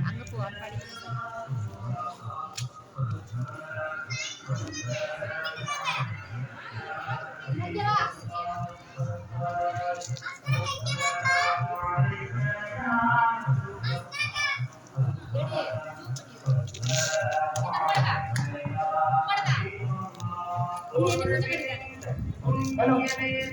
anggap tuh apa nih Halo. Ini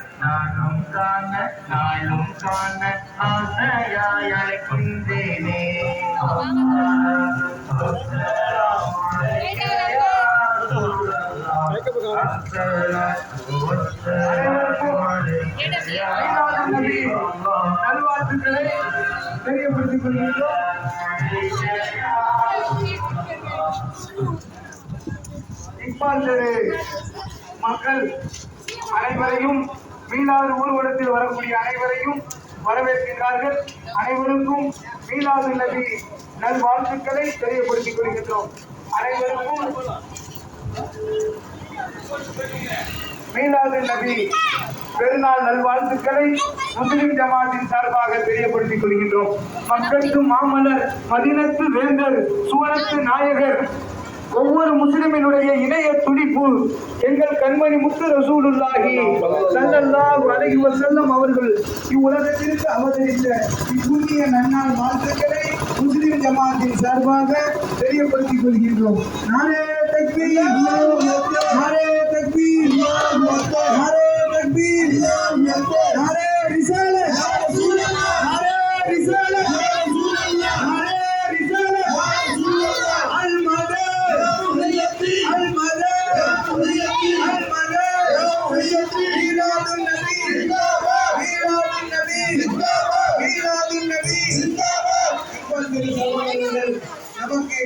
நானும் காண நாளும் காண ஆசையாய் அழைக்கின்றேனே நல்வாழ்த்துக்களை தெரியப்படுத்திக் கொள்கின்றோம் மக்கள் அனைவரையும் மீனாது ஊர்வலத்தில் வரக்கூடிய அனைவரையும் வரவேற்கின்றார்கள். அனைவருக்கும் மீனாது நபி நல்வாழ்த்துக்களை தெரியப்படுத்திக் கொள்கின்றோம். அனைவருக்கும் மீனாது நபி பெருநாள் நல்வாழ்த்துக்களை முஸ்லிம் ஜமாத்தின் சார்பாக தெரியப்படுத்திக் கொள்கின்றோம். மக்களுக்கு மாமலர் மதினத்து வேந்தர் சுவனத்து நாயகர் ஒவ்வொரு முஸ்லிமினுடைய இணைய துடிப்பு எங்கள் கண்மணி முத்து ரசூலுல்லாஹி சல்லல்லாஹு அலைஹி வஸல்லம் அவர்கள் இவ்வுலகத்திற்கு அவதரித்த இப்புண்ணிய நன்னாள் வாழ்த்துக்களை முஸ்லிம் ஜமாத்தின் சார்பாக தெரியப்படுத்திக் கொள்கின்றோம். நானே தக்பீர் நானே தக்பீர் நானே தக்பீர். மீலாதுன் நபி இப்பொழுது சகோதரர்கள் நமக்கு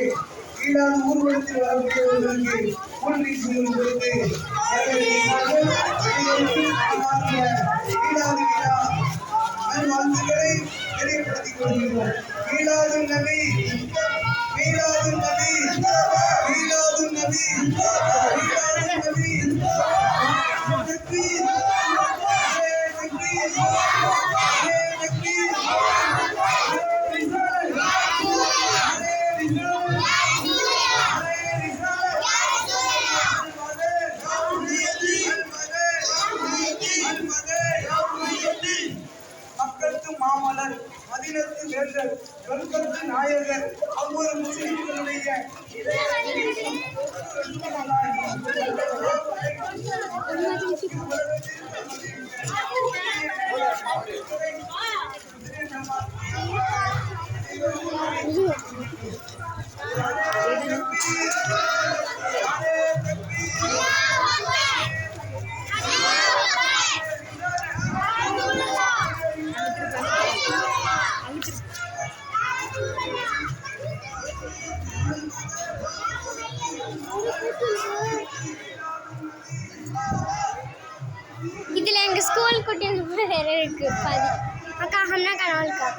ஈடான ஊர்வலத்தில் வரக்கூடியவர்களுக்கு கூல்ட்ரிங்க்ஸ் கொடுத்து வரவேற்கிறார்கள். அனைவருக்கும் நம்முடைய ஈடாது விழா நல்வாழ்த்துக்களை தெரியப்படுத்திக் கொள்கிறோம் மீலாது நபி மீலாது நபி மீலாது நபி மீலாது நபி தக்பீர் தக்பீர் தக்பீர் மதினத்து வேந்தர் வெல்கத்து நாயகர் முஸ்லிம்களுடைய இதுல எங்க ஸ்கூல் குட்டிங்க கூட வேற இருக்கு. பாதி. அக்கா ஹம்னா கனவுக்கா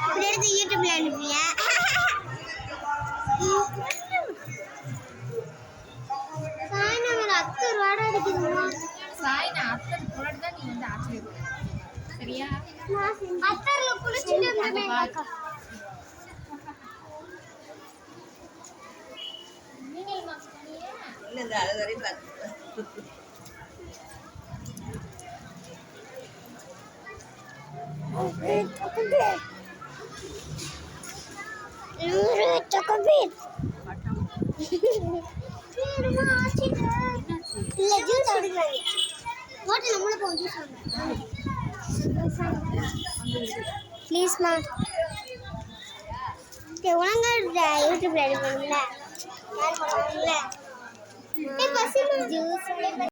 இப்படி எடுத்து யூடியூப்ல அனுப்பிய அத்தை அடிக்குதுமா சாய் நான் அத்தனை முன்னாடி தான் நீ வந்து ஆச்சரியம் சரியா? அத்தர்ல குளிச்சுட்டு இருந்தேன் அக்கா நீங்கள் மாஸ்க் பண்ணியே இல்ல அது வரையும் பார்த்து நூறு சொக்கபீட் இல்ல ஜூஸ் குடிக்கிறாங்க ஹோட்டல் நம்மள போ ஜூஸ் ப்ளீஸ்மா ஒழுங்கா யூடியூப்ல May pasimang juice.